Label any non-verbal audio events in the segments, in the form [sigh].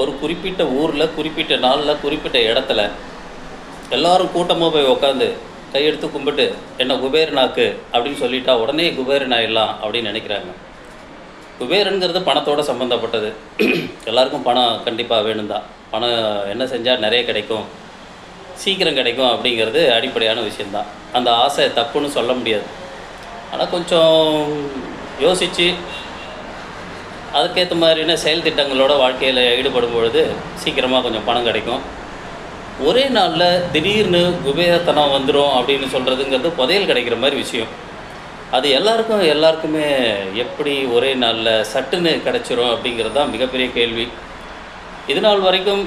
ஒரு குறிப்பிட்ட ஊரில் குறிப்பிட்ட நாளில் குறிப்பிட்ட இடத்துல எல்லாரும் கூட்டமாக போய் உட்காந்து கையெடுத்து கும்பிட்டு என்ன குபேரனாக்கு அப்படின்னு சொல்லிட்டா உடனே குபேரன் ஆயிடலாம் அப்படின்னு நினைக்கிறாங்க. குபேரனுங்கிறது பணத்தோடு சம்மந்தப்பட்டது எல்லாருக்கும் பணம் கண்டிப்பாக வேணும் தான் பணம் என்ன செஞ்சால் நிறைய கிடைக்கும். சீக்கிரம் கிடைக்கும் அப்படிங்கிறது அடிப்படையான விஷயந்தான் அந்த ஆசை தப்புன்னு சொல்ல முடியாது. ஆனால் கொஞ்சம் யோசித்து அதுக்கேற்ற மாதிரியான செயல் திட்டங்களோட வாழ்க்கையில் ஈடுபடும் பொழுது சீக்கிரமாக கொஞ்சம் பணம் கிடைக்கும். ஒரே நாளில் திடீர்னு குபேரத்தனம் வந்துடும் அப்படின்னு சொல்கிறதுங்கிறது புதையல் கிடைக்கிற மாதிரி விஷயம். அது எல்லாருக்கும் எல்லாருக்குமே எப்படி ஒரே நாளில் சட்டுன்னு கிடச்சிரும் அப்படிங்கிறது தான் மிகப்பெரிய கேள்வி. இது நாள் வரைக்கும்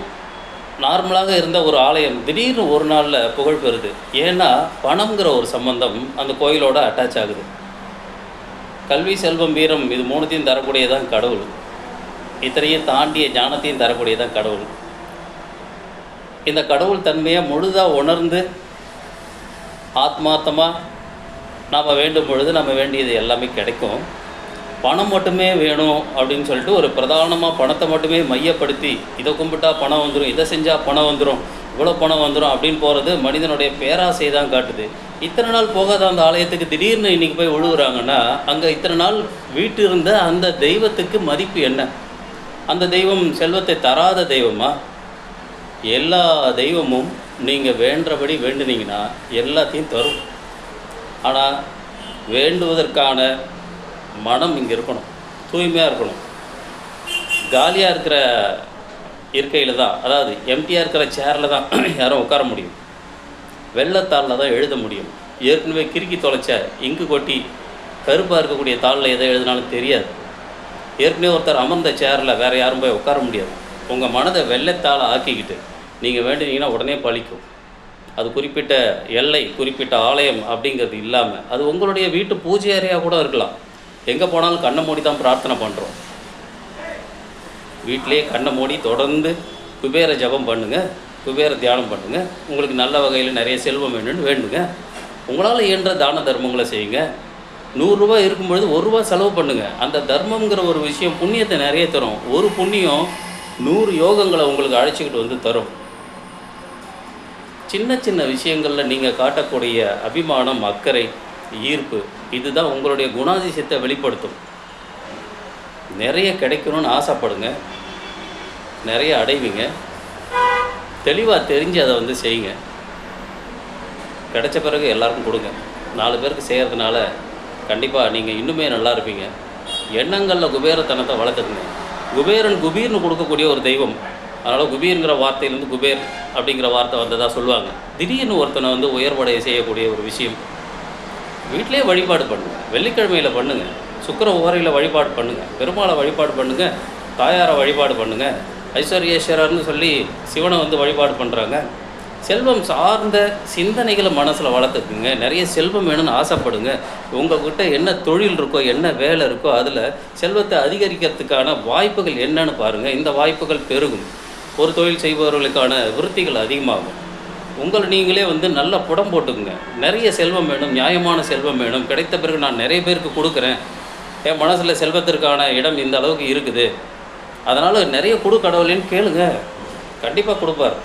நார்மலாக இருந்த ஒரு ஆலயம் திடீர்னு ஒரு நாளில் புகழ் பெறுது ஏன்னா பணம்ங்கிற ஒரு சம்பந்தம் அந்த கோயிலோட அட்டாச் ஆகுது. கல்வி செல்வம் வீரம் இது மூணுத்தையும் தரக்கூடியதான் கடவுள். இத்தனையும் தாண்டிய ஞானத்தையும் தரக்கூடியதான் கடவுள். இந்த கடவுள் தன்மையை முழுதாக உணர்ந்து ஆத்மார்த்தமாக நாம் வேண்டும் பொழுது நம்ம வேண்டியது எல்லாமே கிடைக்கும். பணம் மட்டுமே வேணும் அப்படின்னு சொல்லிட்டு ஒரு பிரதானமாக பணத்தை மட்டுமே மையப்படுத்தி இதை கும்பிட்டா பணம் வந்துடும் இதை செஞ்சால் பணம் வந்துடும் இவ்வளோ பணம் வந்துடும் அப்படின்னு போகிறது மனிதனுடைய பேராசை தான் காட்டுது. இத்தனை நாள் போகாத அந்த ஆலயத்துக்கு திடீர்னு இன்றைக்கி போய் உழுவுறாங்கன்னா அங்கே இத்தனை நாள் வீட்டு இருந்த அந்த தெய்வத்துக்கு மதிப்பு என்ன? அந்த தெய்வம் செல்வத்தை தராத தெய்வமா? எல்லா தெய்வமும் நீங்கள் வேண்டபடி வேண்டுனீங்கன்னா எல்லாத்தையும் தரும். ஆனால் வேண்டுவதற்கான மனம் இங்கே இருக்கணும். தூய்மையாக இருக்கணும். காலியாக இருக்கிற இருக்கையில் தான் அதாவது எம்டியாக இருக்கிற சேரில் தான் [clears throat] யாரும் உட்கார முடியும். வெள்ளத்தாளில் தான் எழுத முடியும். ஏற்கனவே கிறுக்கி தொலைச்ச இங்கு கொட்டி கருப்பாக இருக்கக்கூடிய தாளில் எதை எழுதினாலும் தெரியாது. ஏற்கனவே ஒருத்தர் அமர்ந்த சேரில் வேறு யாரும் போய் உட்கார முடியாது. உங்கள் மனதை வெள்ளத்தால் ஆக்கிக்கிட்டு நீங்கள் வேண்டினீங்கன்னா உடனே பழிக்கும். அது குறிப்பிட்ட எல்லை குறிப்பிட்ட ஆலயம் அப்படிங்கிறது இல்லாமல் அது உங்களுடைய வீட்டு பூஜை அறையாக கூட இருக்கலாம். எங்கே போனாலும் கண்ணை மூடி தான் பிரார்த்தனை பண்ணுறோம் வீட்டிலேயே கண்ணை மூடி தொடர்ந்து குபேர ஜபம் பண்ணுங்கள் குபேர தியானம் பண்ணுங்கள் உங்களுக்கு நல்ல வகையில் நிறைய செல்வம் வேணும்னு வேண்டுங்க. உங்களால் இயன்ற தான தர்மங்களை செய்யுங்க. நூறுரூவா இருக்கும் பொழுது ஒரு ரூபா செலவு பண்ணுங்கள் அந்த தர்மங்கிற ஒரு விஷயம் புண்ணியத்தை நிறைய தரும். ஒரு புண்ணியம் நூறு யோகங்களை உங்களுக்கு அழைச்சிக்கிட்டு வந்து தரும். சின்ன சின்ன விஷயங்களில் நீங்கள் காட்டக்கூடிய அபிமானம் அக்கறை ஈர்ப்பு இதுதான் உங்களுடைய குணாதிசயத்தை வெளிப்படுத்தும். நிறைய கிடைக்கணும்னு ஆசைப்படுங்க. நிறைய அடைவீங்க. தெளிவாக தெரிஞ்சு அதை வந்து செய்யுங்க. கிடைச்ச பிறகு எல்லாருக்கும் கொடுங்க. நாலு பேருக்கு செய்கிறதுனால கண்டிப்பாக நீங்கள் இன்னுமே நல்லா இருப்பீங்க. எண்ணங்களில் குபேரத்தனத்தை வளர்த்துக்குங்க. குபேரன் குபீர்னு கொடுக்கக்கூடிய ஒரு தெய்வம். அதனால் குபீருங்கிற வார்த்தையிலேருந்து குபேர் அப்படிங்கிற வார்த்தை வந்ததாக சொல்லுவாங்க. திடீர்னு ஒருத்தனை வந்து உயர்வடைய செய்யக்கூடிய ஒரு விஷயம். வீட்டிலே வழிபாடு பண்ணுங்க. வெள்ளிக்கிழமையில் பண்ணுங்கள் சுக்கிர ஓரையில் வழிபாடு பண்ணுங்கள் பெருமாளை வழிபாடு பண்ணுங்கள் தாயாரை வழிபாடு பண்ணுங்கள் ஐஸ்வர்யேஸ்வரர்னு சொல்லி சிவனை வந்து வழிபாடு பண்ணுறாங்க செல்வம் சார்ந்த சிந்தனைகளை மனசில் வளர்த்துக்குங்க. நிறைய செல்வம் வேணும்னு ஆசைப்படுங்க. உங்கள்கிட்ட என்ன தொழில் இருக்கோ என்ன வேலை இருக்கோ அதில் செல்வத்தை அதிகரிக்கிறதுக்கான வாய்ப்புகள் என்னன்னு பாருங்கள் இந்த வாய்ப்புகள் பெருகும். ஒரு தொழில் செய்பவர்களுக்கான விருத்திகள் அதிகமாகும். உங்களை நீங்களே வந்து நல்ல புடம் போட்டுக்குங்க. நிறைய செல்வம் வேணும் நியாயமான செல்வம் வேணும். கிடைத்த பிறகு நான் நிறைய பேருக்கு கொடுக்குறேன். என் மனசில் செல்வத்திற்கான இடம் இந்த அளவுக்கு இருக்குது. அதனால் நிறைய கொடு கடவுளேன்னு கேளுங்க. கண்டிப்பாக கொடுப்பார்.